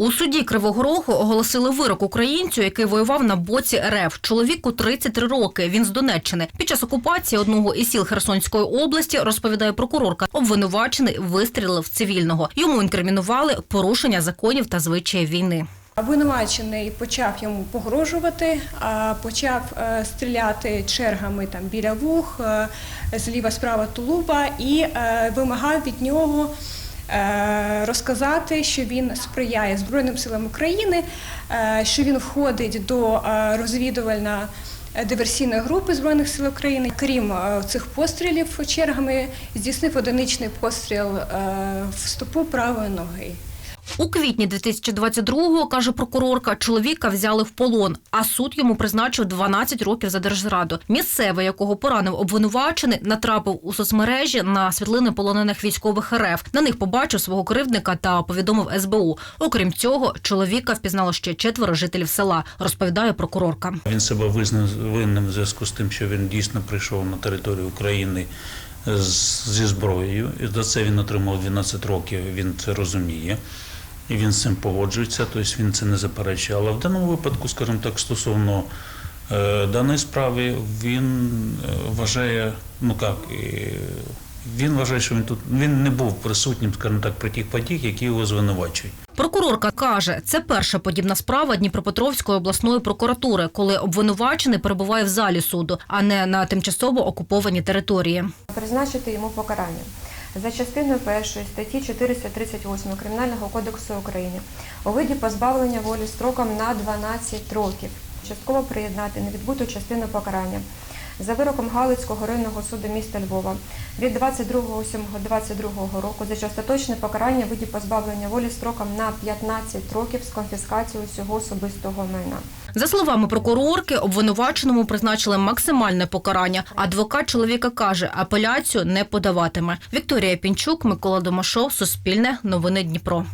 У суді Кривого Рогу оголосили вирок українцю, який воював на боці РФ. Чоловіку 33 роки. Він з Донеччини. Під час окупації одного із сіл Херсонської області розповідає прокурорка. Обвинувачений вистрілив цивільного. Йому інкримінували порушення законів та звичаїв війни. Обвинувачений почав йому погрожувати, а, почав е, стріляти чергами там біля вух, е, зліва справа тулуба і е, вимагав від нього розказати, що він сприяє Збройним силам України, е, що він входить до розвідувальна. розвідувально диверсійної групи Збройних сил України. Крім е, цих пострілів чергами, здійснив одиничний постріл е, в стопу правої ноги. У квітні 2022-го, каже прокурорка, чоловіка взяли в полон, а суд йому призначив 12 років за держзраду. Місцевий, якого поранив обвинувачений, натрапив у соцмережі на світлини полонених військових РФ. На них побачив свого кривдника та повідомив СБУ. Окрім цього, чоловіка впізнало ще четверо жителів села, розповідає прокурорка. Він себе визнав винним в зв'язку з тим, що він дійсно прийшов на територію України зі зброєю. За це він отримав 12 років. Він це розуміє. І він з цим погоджується, тобто він це не заперечує. Але в даному випадку, скажімо так, стосовно е, даної справи, він е, вважає, ну як, е, він вважає, що він тут він не був присутнім, скажімо так, при тих подіях, які його звинувачують. Прокурорка каже, це перша подібна справа Дніпропетровської обласної прокуратури, коли обвинувачений перебуває в залі суду, а не на тимчасово окупованій території. призначити йому покарання. За частиною першої статті 438 Кримінального кодексу України у виді позбавлення волі строком на 12 років, частково приєднати невідбуту частину покарання. За вироком Галицького районного суду міста Львова від 22.07.22 року за остаточне покарання виді позбавлення волі строком на 15 років з конфіскацією всього особистого майна. За словами прокурорки, обвинуваченому призначили максимальне покарання. Адвокат чоловіка каже, апеляцію не подаватиме. Вікторія Пінчук, Микола Домашов, Суспільне, Новини Дніпро.